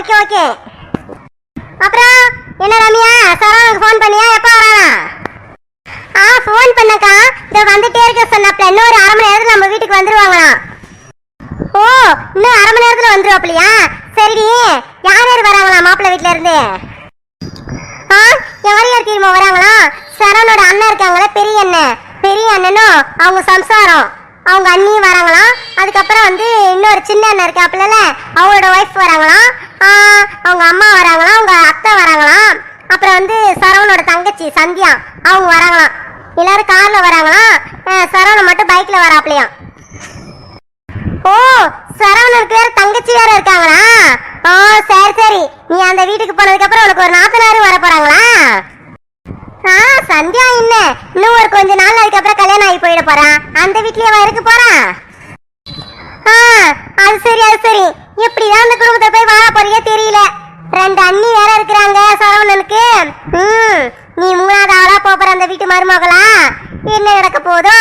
Okay okay. அப்புறம் என்ன Ramya சரவணுக்கு phone பண்ணியா? எப்போ வரானா? ஆ ஃபோன் பண்ணக்கா. இதோ வந்துட்டே இருக்க சொன்னாப்ல. இன்னும் ஒரு அரை மணி நேரத்துல நம்ம வீட்டுக்கு வந்துருவாங்களாம். ஓ இன்னும் அரை மணி நேரத்தில் வந்துருவாப்லையா சரிடி. யார் யார் வராங்களா மாப்பிள்ளை வீட்ல இருந்து? ஆ யார் யார் தெரியுமா வராங்களா? சரவணோட அண்ணன் இருக்காங்களே பெரிய அண்ணன். பெரிய அண்ணனும் அவங்க சம்சாரம். அவங்க அண்ணியும் வராங்களாம். அதுக்கப்புறம் வந்து இன்னொரு சின்ன அண்ணன் இருக்காப்புல அவங்களோட ஒய்ஃப் வராங்களாம். அவங்க அம்மா வராங்களாம் அவங்க அத்தை வராங்களாம். அப்புறம் வந்து சரவணோட தங்கச்சி சந்தியா அவங்க வராங்களாம். எல்லாரும் கார்ல வராங்களாம். சரவணன் மட்டும் பைக்ல வராப்லையாம். ஓ சரவணனுக்கு வேற தங்கச்சி வேற இருக்காங்களா? ஓ சரி சரி. நீ அந்த வீட்டுக்கு போனதுக்கு அப்புறம் உனக்கு ஒரு நாத்தனாரும் வர போறாங்களா? ஆ சந்தியா இல்ல இன்னும் ஒரு கொஞ்ச நாள் அதுக்கப்புறம் கல்யாணம் ஆகி போயிட போறான் அந்த வீட்லயே இருக்க போறான் ஆ அது சரி அது சரி. எப்படிதான் அந்த குடும்பத்தை போய் வாழ போறீங்க தெரியல. ரெண்டு அண்ணி வேற இருக்கிறாங்க சரவணனுக்கு. ம் நீ மூணாவது ஆளா போற அந்த வீட்டு மருமகளா? என்ன நடக்க போதோ?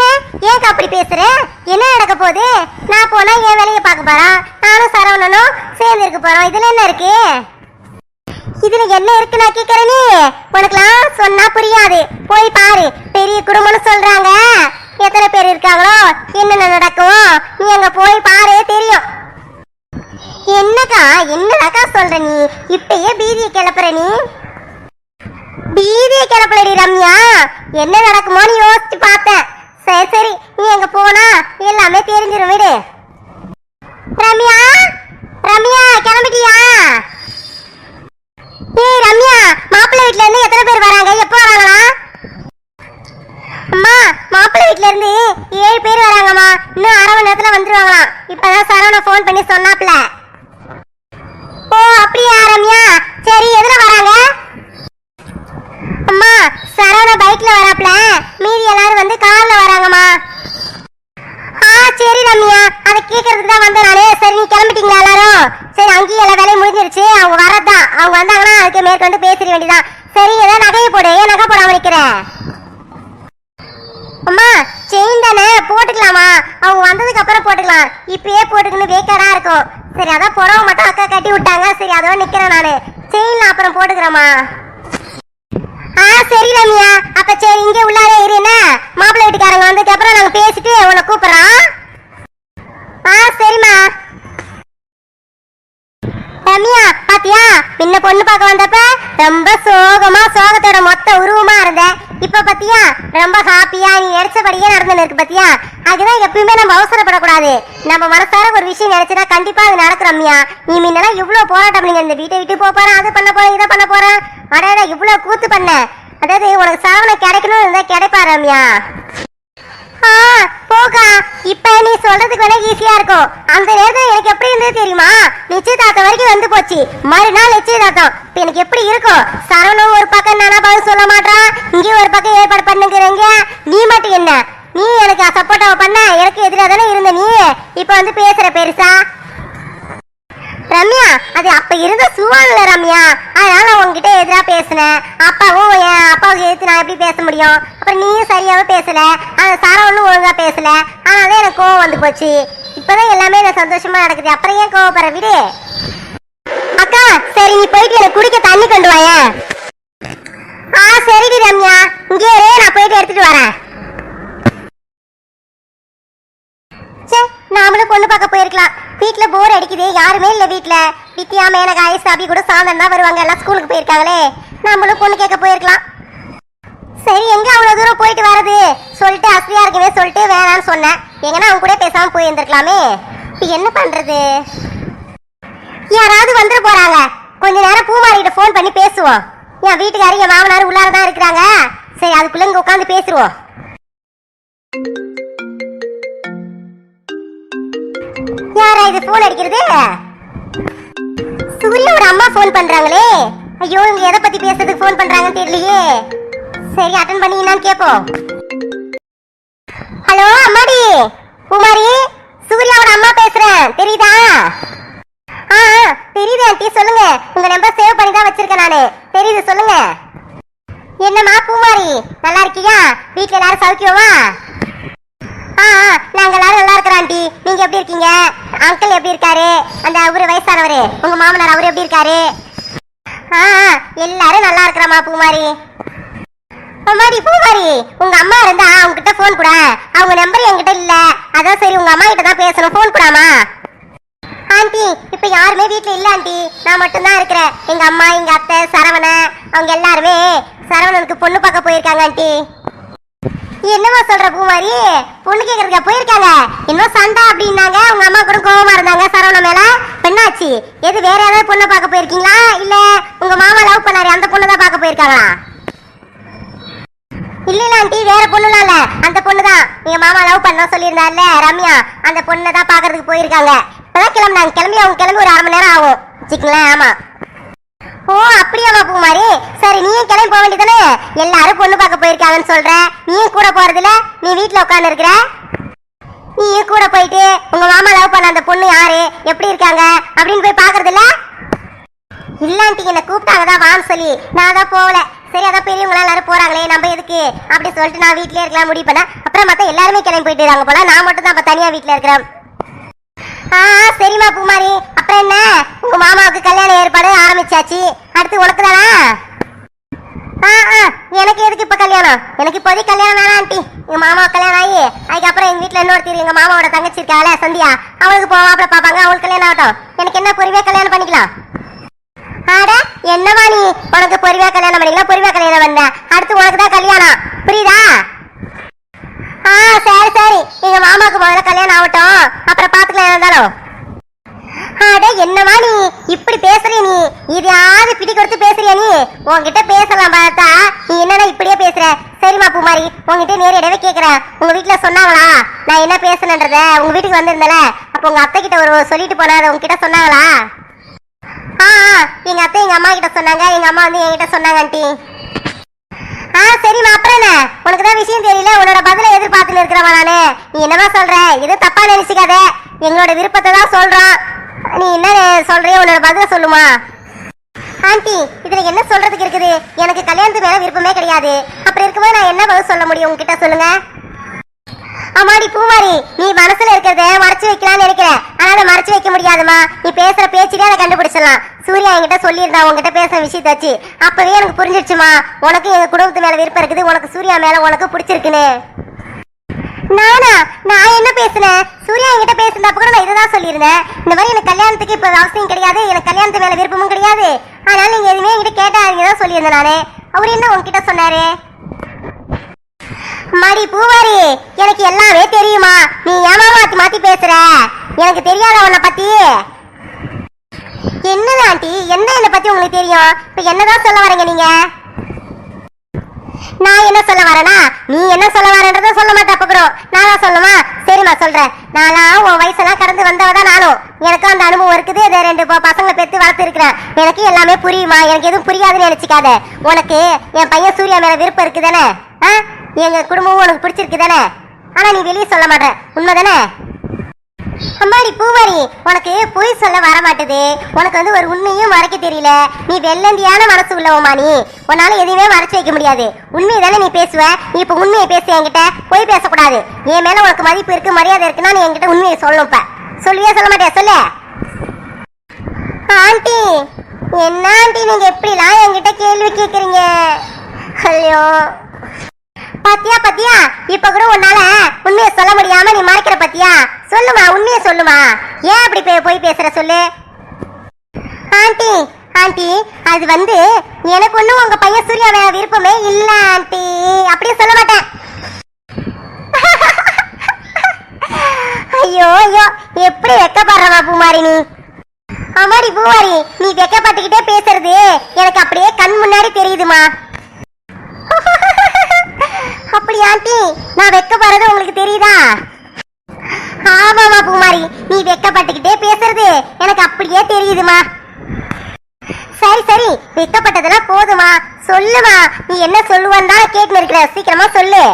ஏன் ஏன் அப்படி பேசுற? என்ன நடக்க போகுது? நான் போனா என் வேலையை பார்க்க போறான் நானும் சரவணனும் சேர்ந்து இருக்க போறோம். இதுல என்ன இருக்கு? இதுல என்ன இருக்கு நான் கேக்குறேனே நீ? உனக்குலாம் சொன்னா புரியாது. போய் பாரு. பெரிய குடும்பம்னு சொல்றாங்க. எத்தனை பேர் இருக்காங்களோ? என்ன நடக்கும் நீ அங்க போய் பாரு தெரியும். என்னக்கா என்னடாக்கா சொல்ற நீ? இப்பயே பீதியை கிளப்புற நீ? பீதியை கிளப்புறடி ரம்யா. என்ன நடக்குமோன்னு யோசிச்சு பார்த்தேன் சரி சரி நீ அங்க போனா எல்லாமே தெரிஞ்சிரும் விடு. ரம்யா ரம்யா கிளம்பிட்டியா? ஏய் ரம்யா மாப்பிள்ளை வீட்ல இருந்து எத்தனை பேர் வராங்க? எப்போ வராங்களா அம்மா மாப்பிள்ளை வீட்ல இருந்து ஏழு பேர் வராங்கம்மா. இன்னும் அரை மணி நேரத்துல வந்துருவாங்களாம். இப்பதான் சரவணா ஃபோன் பண்ணி சொன்னாப்ல ஓ அப்படியா ரம்யா? சரி எதுல வராங்க? அம்மா சரவணா பைக்ல வராப்ல மீதி எல்லாரும் வந்து கார்ல வராங்கம்மா. ஆ சரி ரம்யா. அதை கேட்கறதுக்கு தான் வந்தேன் நானே. சரி நீ கிளம்பிட்டீங்களா எல்லாரும்? சரி அங்கேயும் எல்லா வேலையும் முடிஞ்சிருச்சு. அவங்க வரதான் அவங்க வந்தாங்கன்னா அதுக்கு மேற்கொண்டு பேசிட வேண்டியதான் சரி ஏதாவது நகையை போடு ஏன் நகை போடாம நிக்கிற அம்மா செயின் தானே போட்டுக்கலாமா அவங்க வந்ததுக்கு அப்புறம் போட்டுக்கலாம் இப்பயே போட்டுக்கணும் வேக்காடா இருக்கும் சரி அதான் புறவை மட்டும் அக்கா கட்டி விட்டாங்க. சரி அதோட நிக்கிறேன் நானு. செயின்ல அப்புறம் போட்டுக்கிறேம்மா. ஆ சரி ரம்யா. அப்ப சரி இங்கே உள்ளாரே இரு என்ன? மாப்பிள்ளை வீட்டுக்காரங்க வந்ததுக்கு அப்புறம் நாங்க பேசிட்டு உன்னை கூப்பிடுறோம். ஆ சரிம்மா. ரம்யா பாத்தியா? முன்ன பொண்ணு பார்க்க வந்தப்ப ரொம்ப சோகமா சோகத்தோட மொத்த உருவமா இருந்தேன். இப்ப பாத்தியா ரொம்ப ஹாப்பியா நீ நினைச்சபடியே நடந்துன்னு இருக்கு பாத்தியா? அதுதான் எப்பயுமே நம்ம அவசரப்படக்கூடாது. நம்ம மனசார ஒரு விஷயம் நினைச்சதா கண்டிப்பா அது நடக்கும் ரம்யா. நீ முன்னெல்லாம் இவ்வளவு போராட்டம் நீங்க இந்த வீட்டை விட்டு போக போறேன் அது பண்ண போறேன் இதை பண்ண போறேன். அடையா இவ்வளவு கூத்து பண்ண. அதாவது உனக்கு சாவணம் கிடைக்கணும் இருந்தா கிடைப்பா ரம்யா. ஆ போகா. இப்ப நீ சொல்றதுக்கு வேணா ஈஸியா இருக்கும். அந்த நேரத்துல எனக்கு எப்படி இருந்தது தெரியுமா? நிச்சயதார்த்தம் வரைக்கும் வந்து போச்சு. மறுநாள் நிச்சயதார்த்தம். இப்ப எனக்கு எப்படி இருக்கும்? சரவணம் ஒரு பக்கம் நானா பதில் சொல்ல மாட்டான் இங்கே ஒரு பக்கம் ஏற்பாடு பண்ணுங்கிறீங்க? நீ மட்டும் என்ன? நீ எனக்கு சப்போர்ட்டாவை பண்ண எனக்கு எதிராக தானே இருந்த நீ? இப்ப வந்து பேசுற பெருசா? ரம்யா அது அப்ப இருந்த சூழ்நிலை ரம்யா. அதனால நான் உன்கிட்ட எதிரா பேசினேன் அப்பாவும் என் அப்பாவுக்கு எதிர்த்து நான் எப்படி பேச முடியும்? அப்புறம் நீயும் சரியாவே பேசல. அந்த சரவணும் ஒழுங்கா பேசல. அதனால எனக்கு கோவம் வந்து போச்சு. இப்பதான் எல்லாமே எனக்கு சந்தோஷமா நடக்குது. அப்புறம் ஏன் கோவப்படுற? விடு. அக்கா சரி நீ போயிட்டு எனக்கு குடிக்க தண்ணி கொண்டு வாய ஆ சரிடி ரம்யா. இங்கே நான் போயிட்டு எடுத்துட்டு வரேன். ச்சே நாமளும் பொண்ணு பார்க்க போயிருக்கலாம். வீட்ல போர் அடிக்குது. யாருமே இல்ல வீட்ல. வித்யா மேனகா ஐஸ் கூட சாந்தன் தான் வருவாங்க. எல்லாம் ஸ்கூலுக்கு போயிருக்காங்களே. நம்மளும் பொண்ணு கேட்க போயிருக்கலாம். சரி எங்க அவ்வளவு தூரம் போயிட்டு வர்றது? சொல்லிட்டு அசதியா இருக்கவே சொல்லிட்டு வேணாம்னு சொன்னேன். எங்கன்னா அவங்க கூட பேசாம போயிருந்திருக்கலாமே. என்ன பண்றது? யாராவது வந்துட போறாங்க. கொஞ்ச நேரம் பூமாரிகிட்ட ஃபோன் பண்ணி பேசுவோம். என் வீட்டுக்காரி என் மாமனார் உள்ளார தான் இருக்கிறாங்க. சரி அதுக்குள்ள இங்க உட்காந்து பேசுவோம் யாரா இது போன் அடிக்கிறது? சூரியோட அம்மா ஃபோன் பண்றாங்களே. ஐயோ இவங்க எதை பத்தி பேசுறதுக்கு ஃபோன் பண்றாங்கன்னு தெரியலையே. சரி அட்டன் பண்ணி என்னன்னு கேப்போம். ஹலோ அம்மாடி. குமாரி சூர்யாவோட அம்மா பேசுறேன். தெரியுதா? ஆ தெரியுது ஆண்டி சொல்லுங்க. உங்க நம்பர் சேவ் பண்ணி தான் வச்சிருக்கேன் நானு. தெரியுது சொல்லுங்க. என்னம்மா பூமாரி நல்லா இருக்கியா? வீட்ல எல்லாரும் சௌக்கியமா? ஆ ஆ, நாங்க எல்லாரும் நல்லா இருக்கிறோம் ஆண்டி நீங்க எப்படி இருக்கீங்க? அங்கிள் எப்படி இருக்காரு? அந்த அவரு வயசானவரு. உங்க மாமனார் அவரு எப்படி இருக்காரு? ஆ எல்லாரும் நல்லா இருக்கிறாமா பூமாரி? பூமாரி பூமாரி உங்க அம்மா இருந்தா அவங்க கிட்ட போன் கூட. அவங்க நம்பர் என்கிட்ட இல்ல. அதான் சரி உங்க அம்மா கிட்ட தான் பேசணும். போன் கூடாமா? ஆண்டி இப்ப யாருமே வீட்டுல இல்ல ஆண்டி. நான் மட்டும்தான் இருக்கிறேன். எங்க அம்மா எங்க அத்தை சரவண அவங்க எல்லாருமே சரவணனுக்கு பொண்ணு பார்க்க போயிருக்காங்க ஆண்டி. என்னமா சொல்ற பூமாரி? பொண்ணு கேக்குறதுக்கா போயிருக்காங்க. இன்னும் சண்டை அப்படின்னாங்க. உங்க அம்மா கூட கோவமா இருந்தாங்க சரவண மேல. பெண்ணாச்சு எது வேற ஏதாவது பொண்ணை பார்க்க போயிருக்கீங்களா? இல்ல உங்க மாமா லவ் பண்ணாரு அந்த பொண்ணு தான் பார்க்க போயிருக்காங்களா? இல்ல இல்ல ஆண்டி வேற பொண்ணுலாம் இல்ல. அந்த பொண்ணு தான் எங்க மாமா லவ் பண்ண சொல்லியிருந்தாருல ரம்யா. அந்த பொண்ணை தான் பாக்குறதுக்கு போயிருக்காங்க. இப்பதான் கிளம்புனாங்க. கிளம்பி அவங்க கிளம்பி ஒரு அரை மணி நேரம் ஆகும். வச்சுக்கலாம் ஆமா. ஓ அப்படியாமா பூமாரி. சரி நீயும் கிளம்பி போக வேண்டியதானே எல்லாரும் பொண்ணு பார்க்க போயிருக்காங்கன்னு சொல்ற. நீயும் கூட போறதுல? நீ வீட்டுல உட்கார்ந்து இருக்கிற நீயும் கூட போயிட்டு உங்க மாமா லவ் பண்ண அந்த பொண்ணு யாரு? எப்படி இருக்காங்க? அப்படின்னு போய் பாக்குறது இல்ல இல்லாண்டி என்ன கூப்பிட்டாங்க தான் வான்னு சொல்லி. நான் தான் போகல. சரி அதான் பெரியவங்களாம் எல்லாரும் போறாங்களே நம்ம எதுக்கு? அப்படி சொல்லிட்டு நான் வீட்லயே இருக்கலாம் முடிவு பண்ண அப்புறம் மத்த எல்லாருமே கிளம்பி போயிட்டு இருக்காங்க போல. நான் மட்டும் தான் தனியா வீட்டுல இருக்கிறேன். ஆ சரிம்மா பூமாரி. அப்புறம் என்ன? உங்க மாமாவுக்கு கல்யாண ஏற்பாடு ஆரம்பிச்சாச்சு. அடுத்து உனக்கு தானா? ஆ ஆ எனக்கு எதுக்கு இப்ப கல்யாணம்? எனக்கு இப்போதைக்கு கல்யாணம் வேணாம் ஆண்டி. எங்க மாமா கல்யாணம் ஆகி அதுக்கப்புறம் எங்க வீட்ல இன்னொருத்தர் எங்க மாமாவோட தங்கச்சி இருக்கா சந்தியா. அவளுக்கு போ மாப்பிள்ள பாப்பாங்க அவளுக்கு கல்யாணம் ஆகட்டும். எனக்கு என்ன பொறுமையா கல்யாணம் பண்ணிக்கலாம்? ஆட என்னவா நீ? உனக்கு பொறுமையா கல்யாணம் பண்ணிக்கலாம் பொறுமையா கல்யாணம் வந்த அடுத்து உனக்கு தான் கல்யாணம். புரியுதா? ஆ சரி சரி. எங்க மாமாக்கு முதல்ல கல்யாணம் ஆகட்டும். அப்புறம் பார்த்து இருந்தாலும் அடே என்னமா நீ? இப்படி பேசுறிய நீ? இதையாவது பிடி கொடுத்து பேசுறிய நீ? உன்கிட்ட பேசலாம் பார்த்தா நீ என்னடா இப்படியே பேசுற? சரிம்மா பூமாரி உங்ககிட்ட நேரடியாவே கேக்குறேன். உங்க வீட்டுல சொன்னாங்களா? நான் என்ன பேசுனன்றத? உங்க வீட்டுக்கு வந்திருந்தல? அப்ப உங்க அத்தை கிட்ட ஒரு சொல்லிட்டு போனா அதை உங்ககிட்ட சொன்னாங்களா? ஆ ஆ, எங்க அத்தை எங்க அம்மா கிட்ட சொன்னாங்க. எங்க அம்மா வந்து என்கிட்ட சொன்னாங்க ஆண்டி. ஆ சரிம்மா அப்புறம் என்ன? உனக்கு தான் விஷயம் தெரியல? உன்னோட பதில எதிர்பார்த்துன்னு இருக்கிறவா நானு. நீ என்னமா சொல்ற? எதுவும் தப்பா நினைச்சுக்காத. எங்களோட விருப்பத்தை தான் சொல்றோம் நீ என்ன சொல்றியோ உன்னோட பதில சொல்லுமா. ஆண்டி இதுல என்ன சொல்றதுக்கு இருக்குது? எனக்கு கல்யாணத்து மேல விருப்பமே கிடையாது. அப்படி இருக்கும்போது நான் என்ன பதில் சொல்ல முடியும்? உங்ககிட்ட சொல்லுங்க. அம்மாடி பூமாரி நீ மனசுல இருக்கிறத மறைச்சு வைக்கலாம்னு நினைக்கிறேன். ஆனா அதை மறைச்சு வைக்க முடியாதுமா நீ பேசுற பேச்சுக்கே அதை கண்டுபிடிச்சிடலாம். சூர்யா என்கிட்ட சொல்லியிருந்தா உங்ககிட்ட பேசுற விஷயத்த வச்சு அப்பவே எனக்கு புரிஞ்சிருச்சுமா உனக்கு எங்க குடும்பத்து மேல விருப்பம் இருக்குது. உனக்கு சூர்யா மேல உனக்கு பிடிச்சிருக்குன்னு. நானா? நான் என்ன பேசுனேன் சூர்யா என்கிட்ட பேசுனப்ப கூட நான் இதுதான் சொல்லியிருந்தேன். இந்த மாதிரி எனக்கு கல்யாணத்துக்கு இப்ப அவசியம் கிடையாது. எனக்கு கல்யாணத்து மேல விருப்பமும் கிடையாது. அதனால நீங்க எதுவுமே என்கிட்ட கேட்டாதீங்க. தான் சொல்லியிருந்தேன் நானே. அவர் என்ன உன்கிட்ட சொன்னாரு? மடி பூவாரி எனக்கு எல்லாமே தெரியுமா. நீ ஏமா மாத்தி மாத்தி பேசுற? எனக்கு தெரியாத உன்னை பத்தி. என்னது ஆண்டி? என்ன என்னை பத்தி உங்களுக்கு தெரியும்? இப்ப என்னதான் சொல்ல வரீங்க நீங்க? நான் என்ன சொல்ல வரேனா நீ என்ன சொல்ல வரேன்றத சொல்ல மாட்டேன் அப்புறம் நானா சொல்லுமா? சரிம்மா சொல்றேன். நான்லாம் உன் வயசெல்லாம் கடந்து வந்தவதான் நானும். எனக்கும் அந்த அனுபவம் இருக்குது. இதை ரெண்டு பசங்களை பெற்று வளர்த்து இருக்கிறேன் எனக்கு எல்லாமே புரியுமா? எனக்கு எதுவும் புரியாதுன்னு நினைச்சுக்காத. உனக்கு என் பையன் சூர்யா மேல விருப்பம் இருக்குதானே? ஆ? எங்க குடும்பமும் உனக்கு பிடிச்சிருக்கு தானே ஆனா நீ வெளியே சொல்ல மாட்டேன் உண்மைதானே? அம்மாடி பூவாரி உனக்கு பொய் சொல்ல வர மாட்டுது உனக்கு வந்து ஒரு உண்மையும் மறைக்க தெரியல. நீ வெள்ளந்தியான மனசு உள்ளவமா நீ. உன்னால எதையுமே மறைச்சு வைக்க முடியாது. உண்மையை தானே நீ பேசுவ? நீ இப்ப உண்மையை பேசு என்கிட்ட பொய் பேசக்கூடாது. என் மேல உனக்கு மதிப்பு இருக்கு மரியாதை இருக்குன்னா நீ என்கிட்ட உண்மையை சொல்லணும் இப்ப. சொல்லுவியா சொல்ல மாட்டியா சொல்லு. ஆண்டி என்ன ஆண்டி நீங்க எப்படிலாம் என்கிட்ட கேள்வி கேக்குறீங்க? ஐயோ. பாத்தியா பாத்தியா? இப்ப கூட உன்னால உண்மையை சொல்ல முடியாம நீ மறைக்கிற பாத்தியா? சொல்லுமா உண்மையை சொல்லுமா? ஏன் அப்படி போய் போய் பேசுற சொல்லு? ஆண்டி ஆண்டி அது வந்து எனக்கு ஒன்றும் உங்க பையன் சூர்யா மேல விருப்பமே இல்ல ஆண்டி. அப்படியே சொல்ல மாட்டேன். ஐயோ ஐயோ எப்படி வெக்கப்படுறவா பூமாரி நீ அம்மாடி பூமாரி நீ வெக்கப்பட்டுக்கிட்டே பேசுறது எனக்கு அப்படியே கண் முன்னாடி தெரியுதுமா? அப்படி ஆண்டி நான் வெக்கப்படுறது உங்களுக்கு தெரியுதா? ஆமாமா பூமாரி நீ வெக்கப்பட்டுக்கிட்டே பேசுறது. எனக்கு அப்படியே தெரியுதுமா சரி சரி வெக்கப்பட்டதெல்லாம் போதுமா சொல்லுமா நீ என்ன சொல்லுவான்னு தான் கேட்டு இருக்கிற சீக்கிரமா சொல்லு.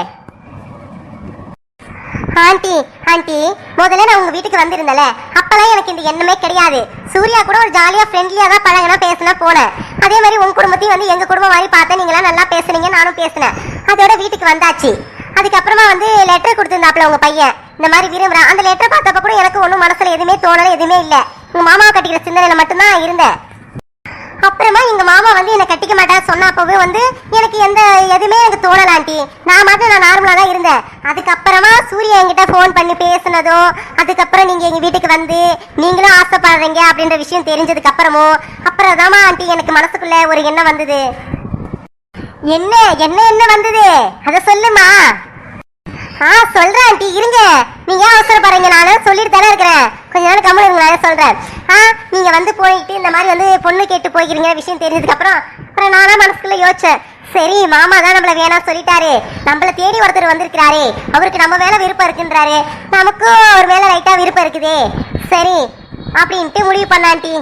ஆண்டி ஆண்டி முதல்ல நான் உங்க வீட்டுக்கு வந்திருந்தேன்ல. அப்பெல்லாம் எனக்கு இந்த எண்ணமே கிடையாது. சூர்யா கூட ஒரு ஜாலியா ஃப்ரெண்ட்லியா தான் பழகினா பேசினா போனேன் அதே மாதிரி உங்க குடும்பத்தையும் வந்து எங்க குடும்பம் மாதிரி பார்த்தேன். நீங்களாம் நல்லா பேசுனீங்க நானும் பேசினேன். அதோட வீட்டுக்கு வந்தாச்சு. அதுக்கப்புறமா வந்து லெட்டர் கொடுத்துருந்தாப்புல உங்க பையன். இந்த மாதிரி விரும்புறேன். அந்த லெட்டர் பார்த்தப்ப கூட எனக்கு ஒன்றும் மனசுல எதுவுமே தோணல எதுவுமே இல்லை. உங்க மாமாவை கட்டிக்கிற சிந்தனையில மட்டும்தான் இருந்தேன். அப்புறமா எங்க மாமா வந்து என்னை கட்டிக்க மாட்டா சொன்ன அப்பவே வந்து எனக்கு எந்த எதுவுமே எனக்கு தோணல ஆண்டி. நான் மட்டும் நான் நார்மலா தான் இருந்தேன். அதுக்கப்புறமா சூர்யா என்கிட்ட ஃபோன் பண்ணி பேசினதும் அதுக்கப்புறம் நீங்க எங்க வீட்டுக்கு வந்து நீங்களும் ஆசைப்படுறீங்க அப்படின்ற விஷயம் தெரிஞ்சதுக்கு அப்புறமும் அப்புறம் தாமா ஆண்டி எனக்கு மனசுக்குள்ள ஒரு எண்ணம் வந்தது. என்ன என்ன என்ன வந்தது? அதை சொல்லுமா ஆ சொல்றேன் ஆண்டி. இருங்க. நீங்க ஏன் அவசரப்படுறீங்க? நானும் சொல்லிட்டு தானே இருக்கிறேன். கொஞ்ச நேரம் கம்மல் இருங்க நான் சொல்றேன். ஆ நீங்க வந்து போயிட்டு இந்த மாதிரி வந்து பொண்ணு கேட்டு போய்க்கிறீங்க விஷயம் தெரிஞ்சதுக்கு அப்புறம். அப்புறம் நானா மனசுக்குள்ள யோசிச்சேன். சரி மாமா தான் நம்மள வேணாம் சொல்லிட்டாரு. நம்மள தேடி ஒருத்தர் வந்திருக்கிறாரு. அவருக்கு நம்ம மேல விருப்பம் இருக்குன்றாரு. நமக்கும் அவர் மேல லைட்டா விருப்பம் இருக்குதே. சரி அப்படின்ட்டு முடிவு பண்ண ஆண்டி.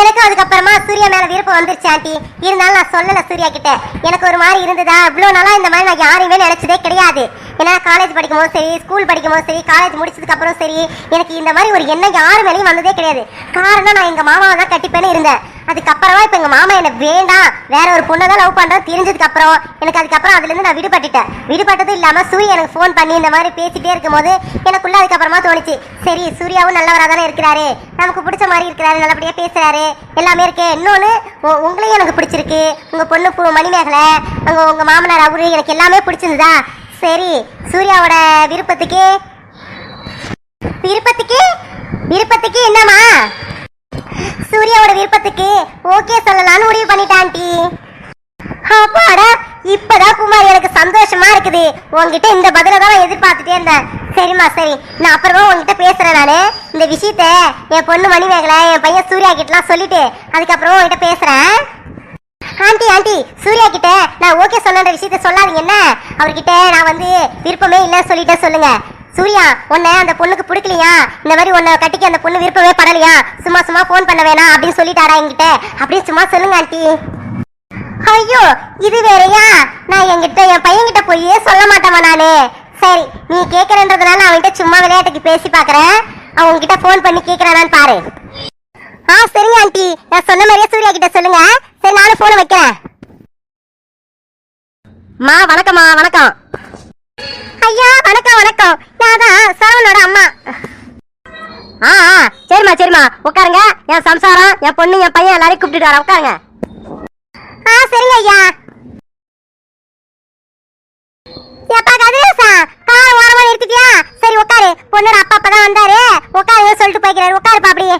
எனக்கு அதுக்கப்புறமா சூர்யா மேல விருப்பம் வந்துருச்சு ஆண்டி. இருந்தாலும் நான் சொல்லல சூர்யா கிட்ட. எனக்கு ஒரு மாதிரி இருந்ததா? இவ்வளோ நாளா இந்த மாதிரி நான் யாரையுமே நினைச்சதே கிடையாது. ஏன்னா காலேஜ் படிக்கும் போது சரி ஸ்கூல் படிக்கும் போது சரி காலேஜ் முடிச்சதுக்கு அப்புறம் சரி எனக்கு இந்த மாதிரி ஒரு எண்ணம் யார் மேலேயும் வந்ததே கிடையாது. காரணம் நான் எங்க மாமாவை தான் கட்டிப்பேன்னு இருந்தேன். அதுக்கப்புறமா இப்போ எங்கள் மாமா எனக்கு வேண்டாம். வேற ஒரு பொண்ணை தான் லவ் பண்ணுறது தெரிஞ்சதுக்கு அப்புறம் எனக்கு அதுக்கப்புறம் அதுலேருந்து நான் விடுபட்டுட்டேன். விடுபட்டதும் இல்லாமல் சூரிய எனக்கு ஃபோன் பண்ணி இந்த மாதிரி பேசிட்டே இருக்கும்போது எனக்குள்ள அதுக்கப்புறமா தோணுச்சு சரி சூர்யாவும் நல்லவராக தானே இருக்கிறாரு. நமக்கு பிடிச்ச மாதிரி இருக்கிறாரு நல்லபடியாக பேசுகிறாரு எல்லாமே இருக்கு. இன்னொன்று உங்களையும் எனக்கு பிடிச்சிருக்கு. உங்கள் பொண்ணு பூ மணிமேகலை உங்கள் உங்கள் மாமனார் அவரு எனக்கு எல்லாமே பிடிச்சிருந்ததா? சரி சூர்யாவோட விருப்பத்துக்கு. விருப்பத்துக்கு? விருப்பத்துக்கு என்னம்மா? சூர்யாவோட விருப்பத்துக்கு ஓகே சொல்லலாம்னு முடிவு பண்ணிட்டான்டி அப்பாடா இப்பதான் குமார் எனக்கு சந்தோஷமா இருக்குது. உங்ககிட்ட இந்த பதில தான் எதிர்பார்த்துட்டே இருந்தேன். சரிம்மா சரி. நான் அப்புறமா உங்ககிட்ட பேசுறேன் நானு. இந்த விஷயத்த என் பொண்ணு மணிமேகலை என் பையன் சூர்யா கிட்டலாம் சொல்லிட்டு அதுக்கப்புறம் உங்ககிட்ட பேசுறேன். ஆண்டி ஆண்டி சூர்யா கிட்ட நான் ஓகே சொன்ன விஷயத்த சொல்லாதீங்க என்ன? அவர்கிட்ட நான் வந்து விருப்பமே இல்லைன்னு சொல்லிட்டேன் சொல்லுங்க. சூர்யா உன்னை அந்த பொண்ணுக்கு பிடிக்கலையா? இந்த மாதிரி உன்னை கட்டிக்க அந்த பொண்ணு விருப்பமே படலையா? சும்மா சும்மா ஃபோன் பண்ண வேணாம் அப்படின்னு சொல்லிட்டாரா என்கிட்ட? அப்படின்னு சும்மா சொல்லுங்க ஆண்டி. ஐயோ இது வேறையா? நான் என்கிட்ட என் பையன்கிட்ட போயே சொல்ல மாட்டேமா நானு. சரி நீ கேட்கறன்றதுனால அவன்கிட்ட சும்மா விளையாட்டுக்கு பேசி பாக்குறேன் அவங்க கிட்ட ஃபோன் பண்ணி கேட்கறானான்னு பாரு. ஆ சரிங்க ஆண்டி. நான் சொன்ன மாதிரியே சூர்யா கிட்ட சொல்லுங்க. சரி நானும் போன வைக்கிறேன். மா வணக்கம்மா வணக்கம். ஐயா வணக்கம் வணக்கம். நான் தான் சரவணோட அம்மா. ஆ ஆ சரிம்மா சரிம்மா. உட்காருங்க. என் சம்சாரம் என் பொண்ணு என் பையன் எல்லாரையும் கூப்பிட்டுட்டு வரேன் உட்காருங்க. ஆ சரிங்க ஐயா. எப்பா கதிரேசா கார் ஓரமா நிறுத்திட்டியா சரி உட்காரு பொண்ணோட அப்பா அப்பதான் வந்தாரு உட்காருங்க சொல்லிட்டு போய்க்கிறாரு உட்காருப்பா அப்படியே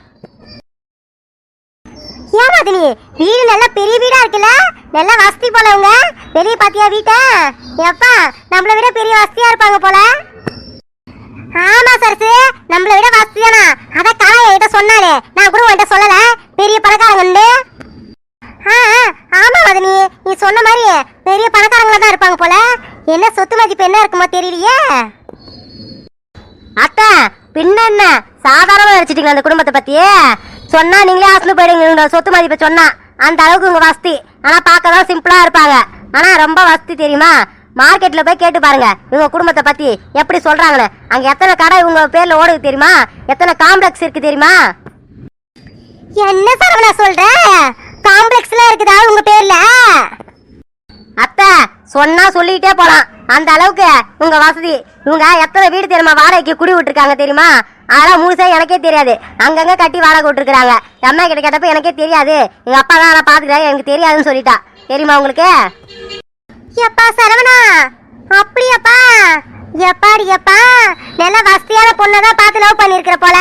ஏன் மதினி வீடு நல்ல பெரிய வீடா இருக்குல்ல நல்லா வெளியே பாத்தியா வீட்டை? எப்பா நம்மள விட பெரிய வசதியா இருப்பாங்க போல. ஆமா சரசு. நம்மளை விட வசதியானா? அத காலை என்கிட்ட சொன்னாலே. நான் கூட உன்கிட்ட சொல்லல. பெரிய பணக்காரங்க ஆ ஆமா மதனி. நீ சொன்ன மாதிரி பெரிய பணக்காரங்களா தான் இருப்பாங்க போல. என்ன சொத்து மதிப்பு என்ன இருக்குமோ தெரியலையே. அத்தை பின்ன என்ன? சாதாரணமா நினைச்சிட்டீங்க அந்த குடும்பத்தை பத்தி சொன்னா நீங்களே ஆசனு போயிடுங்க சொத்து மதிப்பை சொன்னா. அந்த அளவுக்கு உங்க வசதி. ஆனா பார்க்க தான் சிம்பிளா இருப்பாங்க. ஆனா ரொம்ப வசதி தெரியுமா? மார்க்கெட்ல போய் கேட்டு பாருங்க. இவங்க குடும்பத்தை பத்தி எப்படி சொல்றாங்கன்னு. அங்க எத்தனை கடை இவங்க பேர்ல ஓடுது தெரியுமா? எத்தனை காம்ப்ளெக்ஸ் இருக்கு தெரியுமா? என்ன சரவணா சொல்ற? காம்ப்ளெக்ஸ்ல இருக்குதா உங்க பேர்ல? அத்தை சொன்னா சொல்லிட்டே போலாம். அந்த அளவுக்கு உங்க வசதி. இவங்க எத்தனை வீடு தெரியுமா? வாடகைக்கு குடி விட்டுருக்காங்க தெரியுமா? அதெல்லாம் முழுசா எனக்கே தெரியாது. அங்கங்க கட்டி வாடகை விட்டுருக்காங்க அம்மா கிட்ட கேட்டப்ப எனக்கே தெரியாது. எங்க அப்பா தான் நான் பாத்துக்கிறேன் எனக்கு தெரியாதுன்னு சொல்லிட்டா. தெரியுமா உங்களுக்கு? எப்பா சரவணா? அப்படியாப்பா? எப்பாடி எப்பா? நல்ல வசதியான பொண்ணதான் பார்த்து லவ் பண்ணிருக்கிற போல.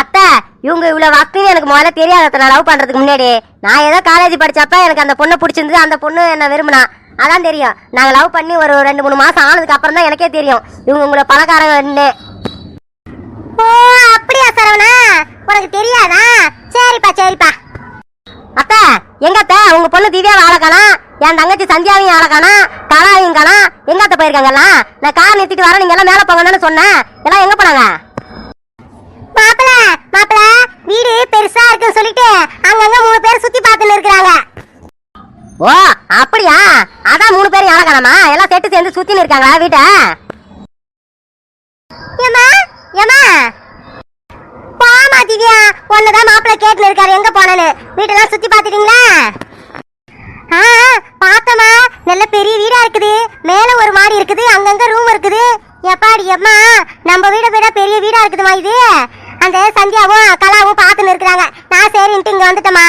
அத்தை இவங்க இவ்வளவு வசதின்னு எனக்கு முதல்ல தெரியாது அத்தை. நான் லவ் பண்றதுக்கு முன்னாடி. நான் ஏதோ காலேஜ் படிச்சப்ப எனக்கு அந்த பொண்ணை பிடிச்சிருந்தது. அந்த பொண்ணு என்ன விரும்பினா. அதான் தெரியும். நாங்கள் லவ் பண்ணி ஒரு ரெண்டு மூணு மாசம் ஆனதுக்கு அப்புறம் தான் எனக்கே தெரியும். இவங்க உங்களை பணக்காரங்க ஓ அப்படியா சரவணா? உனக்கு தெரியாதா? சரிப்பா சரிப்பா. அத்தை எங்க அத்தை? உங்க பொண்ணு திவ்யாவை ஆளக்கானா என் தங்கச்சி சந்தியாவையும் ஆளக்கானா கலாவையும் காணா. எங்க அத்தை போயிருக்காங்கல்லாம் நான் கார் நிறுத்திட்டு வரேன் நீங்க எல்லாம் மேல போங்கன்னு சொன்னேன். எல்லாம் எங்க போனாங்க? மாப்பிள மாப்பிள வீடு பெருசா இருக்குன்னு சொல்லிட்டு அங்கங்க மூணு பேர் சுத்தி பார்த்துன்னு இருக்கிறாங்க. ஓ அப்படியா? அதான் மூணு பேரும் யாரை காணாமா? எல்லாம் செட்டு சேர்ந்து சுத்தின்னு இருக்காங்களா வீட்டை? ஏமா ஏமா பாமா திவ்யா ஒன்னதான் மாப்பிள்ளை கேட்டுன்னு இருக்காரு. எங்க போனேன்னு? வீட்டெல்லாம் சுத்தி பாத்துட்டீங்களா ஆ பார்த்தமா நல்ல பெரிய வீடா இருக்குது. மேல ஒரு மாடி இருக்குது. அங்கங்க ரூம் இருக்குது. எப்பாடி அம்மா நம்ம வீட விட பெரிய வீடா இருக்குதுமா இது. அந்த சந்தியாவும் கலாவும் பார்த்துன்னு இருக்கிறாங்க. நான் சரின்ட்டு இங்க வந்துட்டேம்மா.